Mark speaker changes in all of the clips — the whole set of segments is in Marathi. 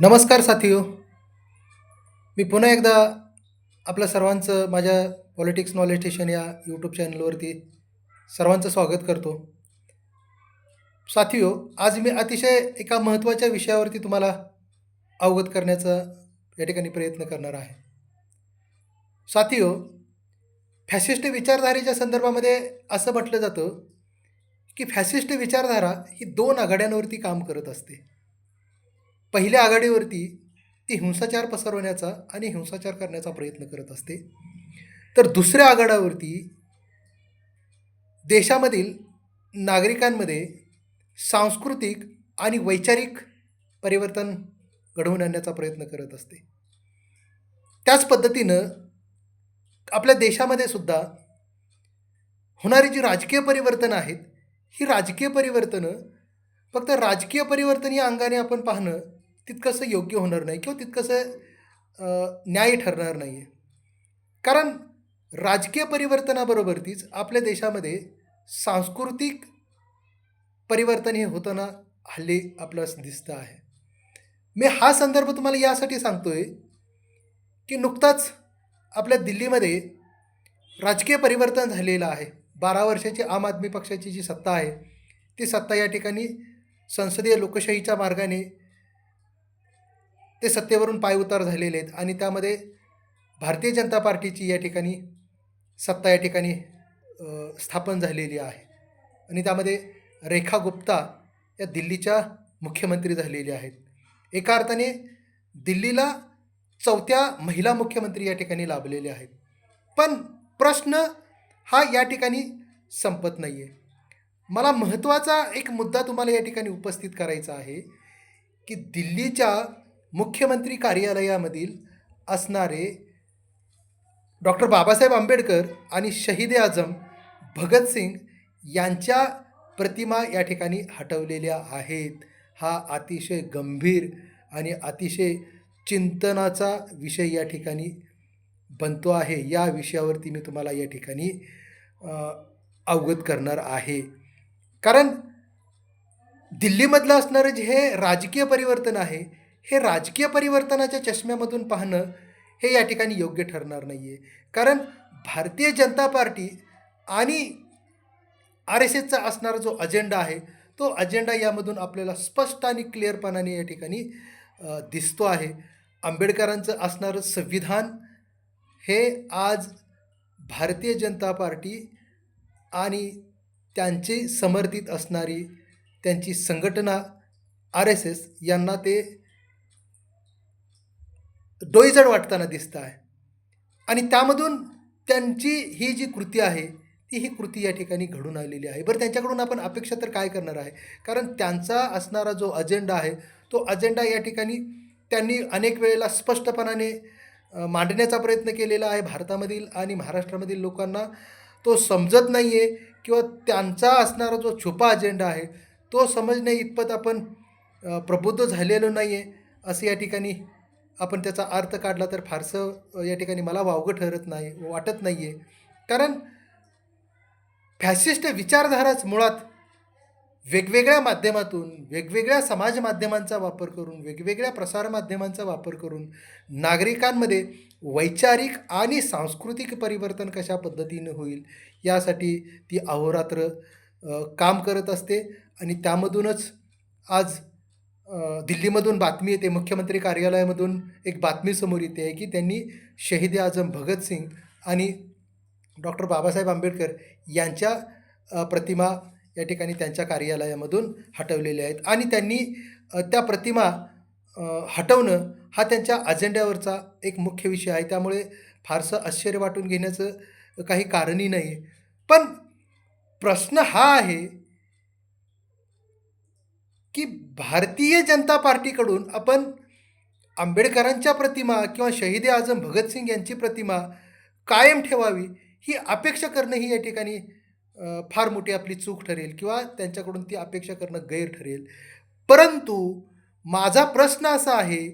Speaker 1: नमस्कार साथियो मी पुन्हा एकदा आपल्या सर्वांचं माझ्या पॉलिटिक्स नॉलेज स्टेशन या यूट्यूब चॅनलवरती सर्वांचं स्वागत करतो. साथियो आज मी अतिशय एका महत्त्वाच्या विषयावरती तुम्हाला अवगत करण्याचा या ठिकाणी प्रयत्न करणार आहे. साथियो फॅसिस्ट विचारधारेच्या संदर्भामध्ये असं म्हटलं जातं की फॅसिस्ट विचारधारा ही दोन आघाड्यांवरती काम करत असते. पहिल्या आघाडीवरती ती हिंसाचार पसरवण्याचा आणि हिंसाचार करण्याचा प्रयत्न करत असते. तर दुसऱ्या आघाड्यावरती देशामधील नागरिकांमध्ये सांस्कृतिक आणि वैचारिक परिवर्तन घडवून आणण्याचा प्रयत्न करत असते. त्याच पद्धतीनं आपल्या देशामध्ये सुद्धा होणारी जी राजकीय परिवर्तनं आहेत ही राजकीय परिवर्तनं फक्त राजकीय परिवर्तन या अंगाने आपण पाहणं तितकंसं योग्य होणार नाही किंवा तितकंसं न्याय ठरणार नाही आहे कारण राजकीय परिवर्तनाबरोबरतीच आपल्या देशामध्ये सांस्कृतिक परिवर्तन हे होताना हल्ली आपल्यास दिसतं आहे. मी हा संदर्भ तुम्हाला यासाठी सांगतो आहे की नुकताच आपल्या दिल्लीमध्ये राजकीय परिवर्तन झालेलं आहे. बारा वर्षाची आम आदमी पक्षाची जी सत्ता आहे ती सत्ता या ठिकाणी संसदीय लोकशाहीच्या मार्गाने ते सत्तेवरून पायउतार झालेले आहेत आणि त्यामध्ये भारतीय जनता पार्टीची या ठिकाणी सत्ता या ठिकाणी स्थापन झालेली आहे. आणि त्यामध्ये रेखा गुप्ता या दिल्लीच्या मुख्यमंत्री झालेल्या आहेत. एका अर्थाने दिल्लीला चौथ्या महिला मुख्यमंत्री या ठिकाणी लाभलेल्या आहेत. पण प्रश्न हा या ठिकाणी संपत नाही आहे मला महत्त्वाचा एक मुद्दा तुम्हाला या ठिकाणी उपस्थित करायचा आहे की दिल्लीच्या मुख्यमंत्री कार्यालयामधील असणारे डॉक्टर बाबासाहेब आंबेडकर आणि शहीद आझम भगतसिंग यांच्या प्रतिमा या ठिकाणी हटवलेल्या आहेत. हा अतिशय गंभीर आणि अतिशय चिंतनाचा विषय या ठिकाणी बनतो आहे. या विषयावरती मी तुम्हाला या ठिकाणी अवगत करणार आहे. कारण दिल्लीमधलं असणारं जे हे राजकीय परिवर्तन आहे हे राजकीय परिवर्तनाच्या चष्म्यामधून पाहणं हे या ठिकाणी योग्य ठरणार नाही आहे कारण भारतीय जनता पार्टी आणि आर एस एसचा असणारा जो अजेंडा आहे तो अजेंडा यामधून आपल्याला स्पष्ट आणि क्लिअरपणाने या ठिकाणी दिसतो आहे. आंबेडकरांचं असणारं संविधान हे आज भारतीय जनता पार्टी आणि त्यांची समर्थित असणारी त्यांची संघटना आर एस एस यांना ते डोईजड वाटताना दिसतं आहे आणि त्यामधून त्यांची ही जी कृती आहे ती ही कृती या ठिकाणी घडून आलेली आहे. बरं त्यांच्याकडून आपण अपेक्षा तर काय करणार आहे? कारण त्यांचा असणारा जो अजेंडा आहे तो अजेंडा या ठिकाणी त्यांनी अनेक वेळेला स्पष्टपणाने मांडण्याचा प्रयत्न केलेला आहे भारतामधील आणि महाराष्ट्रामधील लोकांना. तो समजत नाही आहे किंवा त्यांचा असणारा जो छुपा अजेंडा आहे तो समजण्याइतपत आपण प्रबुद्ध झालेलो नाही आहे असं या ठिकाणी आपण त्याचा अर्थ काढला तर फारसं या ठिकाणी मला वावगं ठरत नाही वाटत नाही आहे कारण फॅसिस्ट विचारधाराच मुळात वेगवेगळ्या माध्यमातून वेगवेगळ्या समाज माध्यमांचा वापर करून वेगवेगळ्या प्रसारमाध्यमांचा वापर करून नागरिकांमध्ये वैचारिक आणि सांस्कृतिक परिवर्तन कशा पद्धतीनं होईल यासाठी ती अहोरात्र काम करत असते. आणि त्यामधूनच आज दिल्लीमधून बातमी येते मुख्यमंत्री कार्यालयामधून एक बातमी समोर येते आहे की त्यांनी शहीद आझम भगतसिंग आणि डॉक्टर बाबासाहेब आंबेडकर यांच्या प्रतिमा या ठिकाणी त्यांच्या कार्यालयामधून हटवलेल्या आहेत. आणि त्यांनी त्या प्रतिमा हटवणं हा त्यांच्या अजेंड्यावरचा एक मुख्य विषय आहे. त्यामुळे फारसं आश्चर्य वाटून घेण्याचं काही कारणही नाही आहे पण प्रश्न हा आहे की भारतीय जनता पार्टीकडून आपण आंबेडकरांच्या प्रतिमा किंवा शहीद आझम भगतसिंग यांची प्रतिमा कायम ठेवावी ही अपेक्षा करणं ही या ठिकाणी फार मोठी आपली चूक ठरेल किंवा त्यांच्याकडून ती अपेक्षा करणं गैर ठरेल. परंतु माझा प्रश्न असा आहे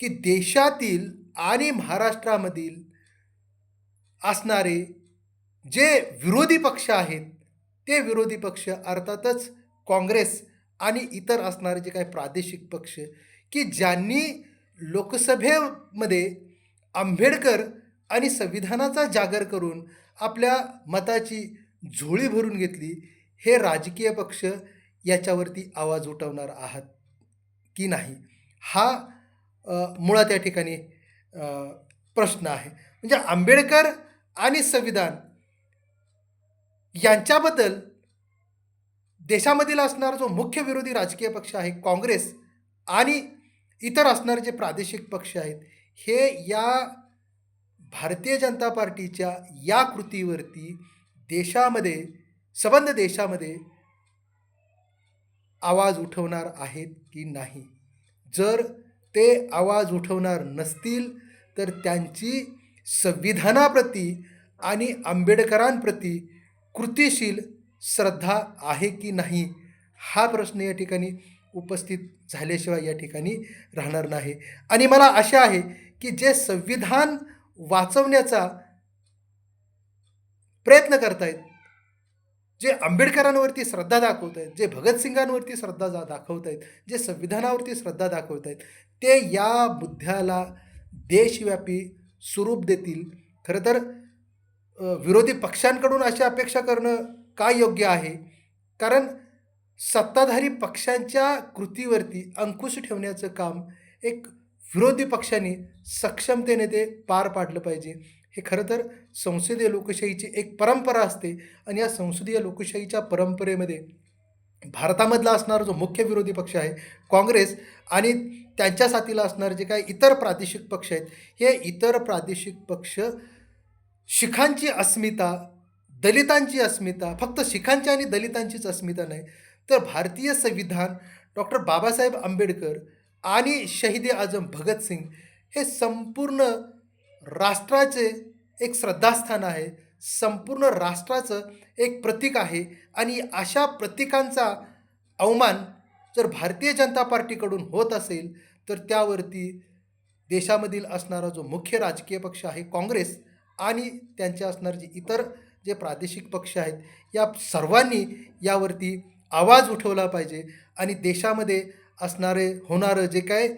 Speaker 1: की देशातील आणि महाराष्ट्रामधील असणारे जे विरोधी पक्ष आहेत ते विरोधी पक्ष अर्थातच काँग्रेस आणि इतर असणारे जे काही प्रादेशिक पक्ष की ज्यांनी लोकसभेमध्ये आंबेडकर आणि संविधानाचा जागर करून आपल्या मताची झोळी भरून घेतली हे राजकीय पक्ष याच्यावरती आवाज उठवणार आहात की नाही? हा मुळात या ठिकाणी प्रश्न आहे. म्हणजे आंबेडकर आणि संविधान यांच्याबद्दल देशामधील असणारा जो मुख्य विरोधी राजकीय पक्ष आहे काँग्रेस आणि इतर असणारे जे प्रादेशिक पक्ष आहेत हे या भारतीय जनता पार्टीच्या या कृतीवरती देशामध्ये सबंध देशामध्ये आवाज उठवणार आहेत की नाही? जर ते आवाज उठवणार नसतील तर त्यांची संविधानाप्रती आणि आंबेडकरांप्रती कृतीशील श्रद्धा आहे की नाही हा प्रश्न या ठिकाणी उपस्थित झाल्याशिवाय या ठिकाणी राहणार नाही. आणि मला आशा आहे की जे संविधान वाचवण्याचा प्रयत्न करतायत जे आंबेडकरांवरती श्रद्धा दाखवत आहेत जे भगतसिंगांवरती श्रद्धा जा दाखवत आहेत जे संविधानावरती श्रद्धा दाखवत आहेत ते या मुद्द्याला देशव्यापी स्वरूप देतील. खरं तर विरोधी पक्षांकडून अशी अपेक्षा करणं का योग्य आहे? कारण सत्ताधारी पक्षांच्या कृतीवरती अंकुश ठेवण्याचं काम एक विरोधी पक्षाने सक्षमतेने ते पार पाडलं पाहिजे. हे खरं तर संसदीय लोकशाहीची एक परंपरा असते आणि या संसदीय लोकशाहीच्या परंपरेमध्ये भारतामधला असणारा जो मुख्य विरोधी पक्ष आहे काँग्रेस आणि त्यांच्या साथीला असणारे जे काही इतर प्रादेशिक पक्ष आहेत हे इतर प्रादेशिक पक्ष शिखांची अस्मिता दलितांची अस्मिता फक्त शिखांची आणि दलितांचीच अस्मिता नाही तर भारतीय संविधान डॉक्टर बाबासाहेब आंबेडकर आणि शहीद आजम भगतसिंग हे संपूर्ण राष्ट्राचे एक श्रद्धास्थान आहे संपूर्ण राष्ट्राचं एक प्रतीक आहे आणि अशा प्रतीकांचा अवमान जर भारतीय जनता पार्टीकडून होत असेल तर त्यावरती देशामधील असणारा जो मुख्य राजकीय पक्ष आहे काँग्रेस आणि त्यांचे असणारे जे इतर जे प्रादेशिक पक्ष आहेत या सर्वांनी यावरती आवाज उठवला पाहिजे आणि देशामध्ये असणारे होणारं जे काय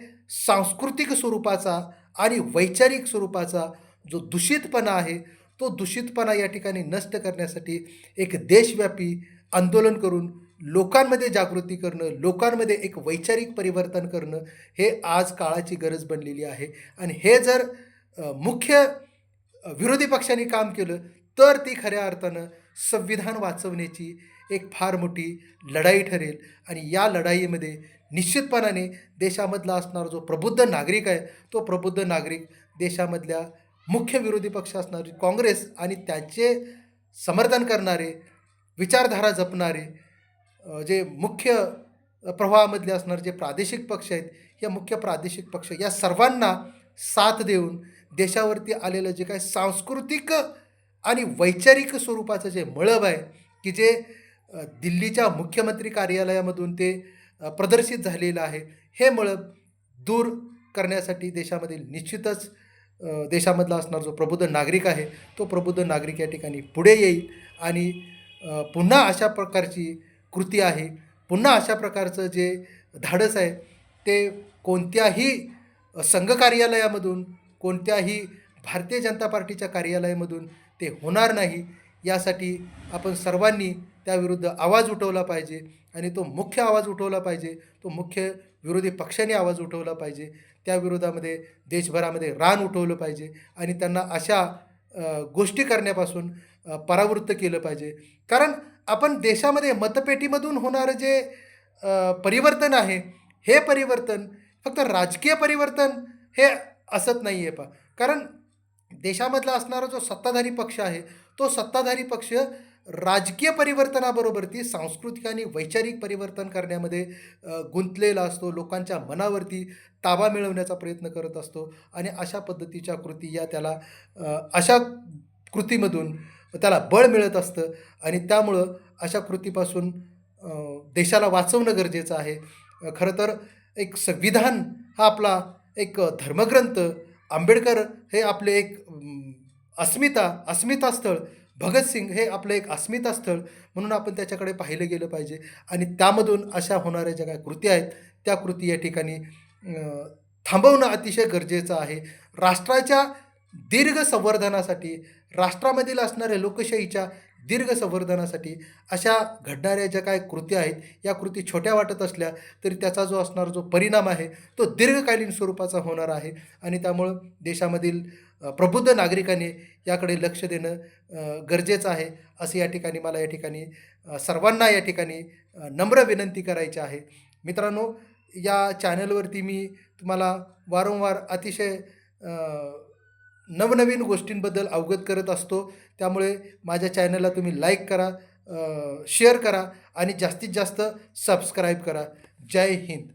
Speaker 1: सांस्कृतिक स्वरूपाचा आणि वैचारिक स्वरूपाचा जो दूषितपणा आहे तो दूषितपणा या ठिकाणी नष्ट करण्यासाठी एक देशव्यापी आंदोलन करून लोकांमध्ये जागृती करणं लोकांमध्ये एक वैचारिक परिवर्तन करणं हे आज काळाची गरज बनलेली आहे. आणि हे जर मुख्य विरोधी पक्षांनी काम केलं तर ती खऱ्या अर्थानं संविधान वाचवण्याची एक फार मोठी लढाई ठरेल. आणि या लढाईमध्ये निश्चितपणाने देशामधला असणारा जो प्रबुद्ध नागरिक आहे तो प्रबुद्ध नागरिक देशामधल्या मुख्य विरोधी पक्ष असणारे काँग्रेस आणि त्यांचे समर्थन करणारे विचारधारा जपणारे जे मुख्य प्रवाहामधले असणारे जे प्रादेशिक पक्ष आहेत या मुख्य प्रादेशिक पक्ष या सर्वांना साथ देऊन देशावरती आलेलं जे काही सांस्कृतिक आणि वैचारिक स्वरूपाचं जे मळब आहे की जे दिल्लीच्या मुख्यमंत्री कार्यालयामधून ते प्रदर्शित झालेलं आहे हे मळब दूर करण्यासाठी देशामधील निश्चितच देशामधला असणारा जो प्रबुद्ध नागरिक आहे तो प्रबुद्ध नागरिक या ठिकाणी पुढे येईल आणि पुन्हा अशा प्रकारची कृती आहे. पुन्हा अशा प्रकारचं जे धाडस आहे ते कोणत्याही संघ कार्यालयामधून कोणत्याही भारतीय जनता पार्टीच्या कार्यालयामधून ते होणार नाही यासाठी आपण सर्वांनी त्याविरुद्ध आवाज उठवला पाहिजे आणि तो मुख्य आवाज उठवला पाहिजे तो मुख्य विरोधी पक्षाने आवाज उठवला पाहिजे त्या विरोधामध्ये देशभरामध्ये रान उठवलं पाहिजे आणि त्यांना अशा गोष्टी करण्यापासून परावृत्त केलं पाहिजे. कारण आपण देशामध्ये मतपेटीमधून होणारं जे परिवर्तन आहे हे परिवर्तन फक्त राजकीय परिवर्तन हे असत नाही आहे पा कारण देशामधला असणारा जो सत्ताधारी पक्ष आहे तो सत्ताधारी पक्ष राजकीय परिवर्तनाबरोबर ती सांस्कृतिक आणि वैचारिक परिवर्तन करण्यामध्ये गुंतलेला असतो लोकांच्या मनावरती ताबा मिळवण्याचा प्रयत्न करत असतो आणि अशा पद्धतीच्या कृती या त्याला अशा कृतीमधून त्याला बळ मिळत असतं आणि त्यामुळं अशा कृतीपासून देशाला वाचवणं गरजेचं आहे. खरं तर एक संविधान हा आपला एक धर्मग्रंथ आंबेडकर हे आपले एक अस्मिता अस्मितास्थळ भगतसिंग हे आपलं एक अस्मितास्थळ म्हणून आपण त्याच्याकडे पाहिलं गेलं पाहिजे. आणि त्यामधून अशा होणाऱ्या ज्या काही कृती आहेत त्या कृती या ठिकाणी थांबवणं अतिशय गरजेचं आहे. राष्ट्राच्या दीर्घ संवर्धनासाठी राष्ट्रामधील असणाऱ्या लोकशाहीच्या दीर्घ संवर्धनासाठी अशा घडणाऱ्या ज्या काय कृती आहेत या कृती छोट्या वाटत असल्या तरी त्याचा जो असणारा जो परिणाम आहे तो दीर्घकालीन स्वरूपाचा होणार आहे. आणि त्यामुळं देशामधील प्रबुद्ध नागरिकांनी याकडे लक्ष देणं गरजेचं आहे असं या ठिकाणी मला या ठिकाणी सर्वांना या ठिकाणी नम्र विनंती करायची आहे. मित्रांनो या चॅनलवरती मी तुम्हाला वारंवार अतिशय नवनवीन गोष्टींबद्दल अवगत करत असतो. त्यामुळे माझ्या चॅनलला तुम्ही लाईक करा शेअर करा आणि जास्तीत जास्त सबस्क्राईब करा. जय हिंद.